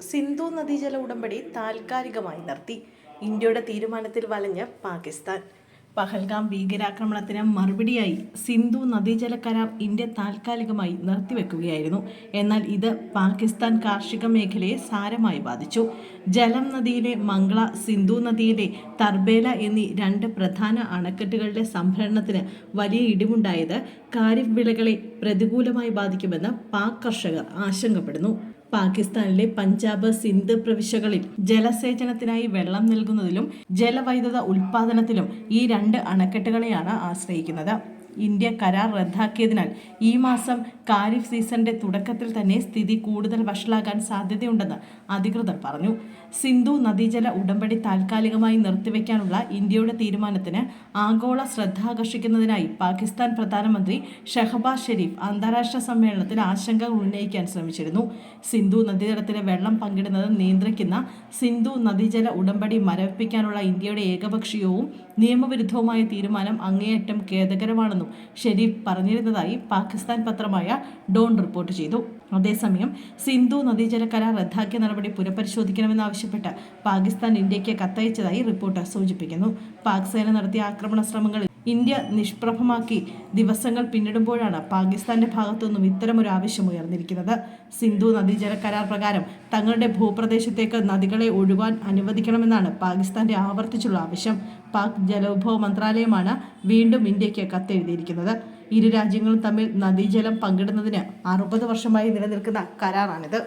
സിന്ധു നദീജല ഉടമ്പടി താൽക്കാലികമായി നിർത്തി. ഇന്ത്യയുടെ തീരുമാനത്തിൽ വലഞ്ഞ് പാകിസ്ഥാൻ. പഹൽഗാം ഭീകരാക്രമണത്തിന് മറുപടിയായി സിന്ധു നദീജല കരാർ ഇന്ത്യ താൽക്കാലികമായി നിർത്തിവെക്കുകയായിരുന്നു. എന്നാൽ ഇത് പാകിസ്ഥാൻ കാർഷിക മേഖലയെ സാരമായി ബാധിച്ചു. ജലം നദിയിലെ മംഗള സിന്ധു നദിയിലെ തർബേല എന്നീ രണ്ട് പ്രധാന അണക്കെട്ടുകളുടെ സംഭരണത്തിന് വലിയ ഇടിവുണ്ടായത് ഖാരിഫ് വിളകളെ പ്രതികൂലമായി ബാധിക്കുമെന്ന് പാക് കർഷകർ ആശങ്കപ്പെടുന്നു. പാകിസ്ഥാനിലെ പഞ്ചാബ് സിന്ധ് പ്രവിശ്യകളിൽ ജലസേചനത്തിനായി വെള്ളം നൽകുന്നതിലും ജലവൈദ്യുത ഉൽപാദനത്തിലും ഈ രണ്ട് അണക്കെട്ടുകളെയാണ് ആശ്രയിക്കുന്നത്. ഇന്ത്യ കരാർ റദ്ദാക്കിയതിനാൽ ഈ മാസം കാരിഫ് സീസണിന്റെ തുടക്കത്തിൽ തന്നെ സ്ഥിതി കൂടുതൽ വഷളാകാൻ സാധ്യതയുണ്ടെന്ന് അധികൃതർ പറഞ്ഞു. സിന്ധു നദീജല ഉടമ്പടി താൽക്കാലികമായി നിർത്തിവെക്കാനുള്ള ഇന്ത്യയുടെ തീരുമാനത്തിന് ആഗോള ശ്രദ്ധാകർഷിക്കുന്നതിനായി പാകിസ്ഥാൻ പ്രധാനമന്ത്രി ഷഹബാസ് ഷെരീഫ് അന്താരാഷ്ട്ര സമ്മേളനത്തിൽ ആശങ്ക ഉന്നയിക്കാൻ ശ്രമിച്ചിരുന്നു. സിന്ധു നദീതടത്തിലെ വെള്ളം പങ്കിടുന്നത് നിയന്ത്രിക്കുന്ന സിന്ധു നദീജല ഉടമ്പടി മരവിപ്പിക്കാനുള്ള ഇന്ത്യയുടെ ഏകപക്ഷീയവും നിയമവിരുദ്ധവുമായ തീരുമാനം അങ്ങേയറ്റം ഖേദകരമാണെന്നും ഷെരീഫ് പറഞ്ഞിരുന്നതായി പാകിസ്ഥാൻ പത്രമായ ഡോൺ റിപ്പോർട്ട് ചെയ്തു. അതേസമയം സിന്ധു നദീജല കരാർ റദ്ദാക്കിയ നടപടി പുനഃപരിശോധിക്കണമെന്നാവശ്യപ്പെട്ട് പാകിസ്ഥാൻ ഇന്ത്യയ്ക്ക് കത്തയച്ചതായി റിപ്പോർട്ട് സൂചിപ്പിക്കുന്നു. പാക് സേന നടത്തിയ ആക്രമണ ശ്രമങ്ങളിൽ ഇന്ത്യ നിഷ്പ്രഭമാക്കി ദിവസങ്ങൾ പിന്നിടുമ്പോഴാണ് പാകിസ്ഥാന്റെ ഭാഗത്തുനിന്നും ഇത്തരമൊരു ആവശ്യം ഉയർന്നിരിക്കുന്നത്. സിന്ധു നദീജല കരാർ പ്രകാരം തങ്ങളുടെ ഭൂപ്രദേശത്തേക്ക് നദികളെ ഒഴുകാൻ അനുവദിക്കണമെന്നാണ് പാകിസ്ഥാന്റെ ആവർത്തിച്ചുള്ള ആവശ്യം. പാക് ജലവിഭവ മന്ത്രാലയമാണ് വീണ്ടും ഇന്ത്യയ്ക്ക് കത്തെഴുതിയിരിക്കുന്നത്. ഇരു രാജ്യങ്ങളും തമ്മിൽ നദീജലം പങ്കിടുന്നതിന് അറുപത് വർഷമായി നിലനിൽക്കുന്ന കരാറാണിത്.